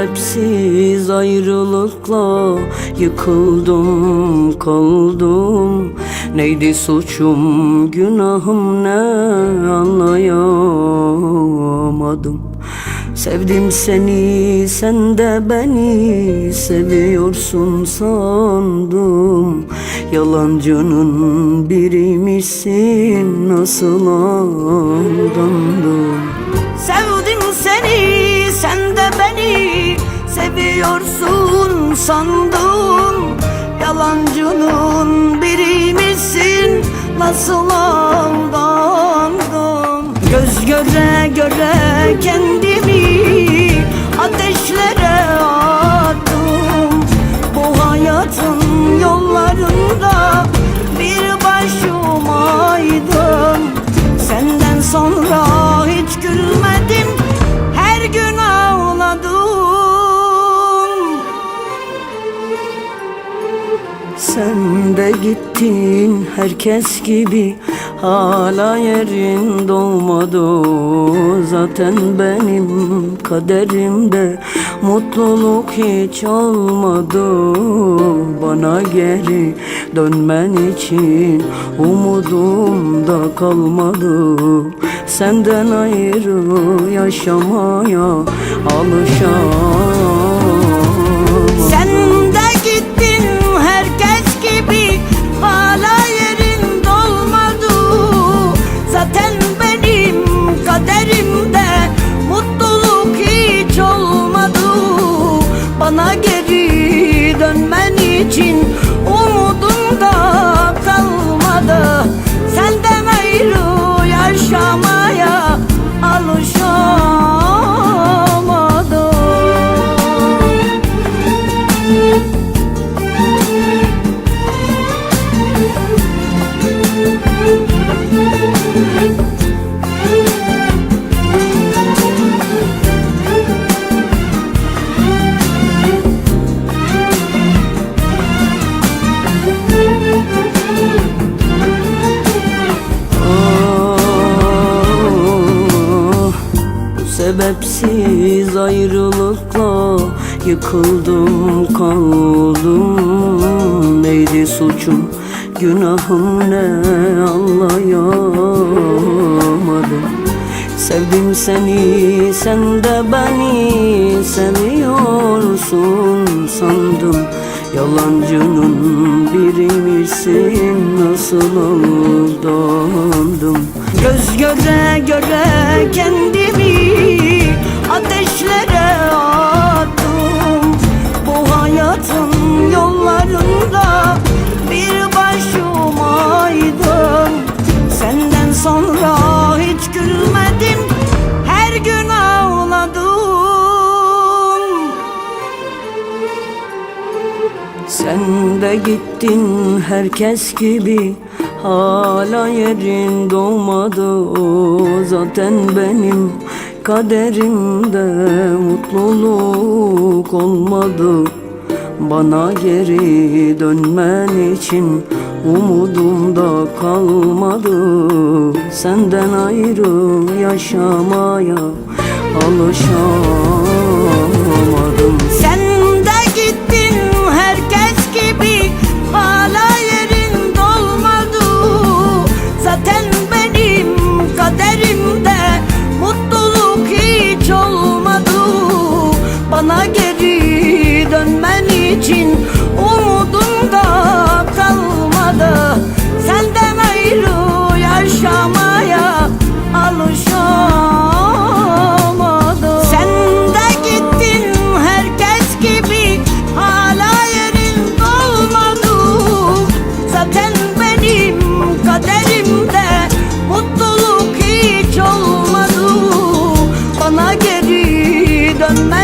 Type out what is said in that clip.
sebepsiz ayrılıkla yıkıldım kaldım. Neydi suçum günahım ne anlayamadım. Sevdim seni sen de beni seviyorsun sandım. Yalancının biriymişsin nasıl aldandım Sevdim seviyorsun sandım Yalancının biriymişsin nasıl aldandım Göz göre göre kendimi ateşlere attım. Bu hayatın yollarında bir başımaydım Senden sonra de gittin? Herkes gibi Hala yerin dolmadı Zaten benim kaderimde Mutluluk hiç olmadı. Bana geri dönmen için Umudum da kalmadı. Senden ayrı yaşamaya alışamam için sebepsiz ayrılıkla yıkıldım kaldım. Neydi suçum? Günahım ne? Anlayamadım. Sevdim seni sen de beni seviyorsun sandım Yalancının biriymişsin nasıl aldandım Göz göre göre kendimi ateşlere attım. Bu hayatın De gittin? Herkes gibi Hala yerin dolmadı Zaten benim kaderimde Mutluluk olmadı. Bana geri dönmen için Umudum da kalmadı. Senden ayrı yaşamaya alışamadım. Sen Mutluluk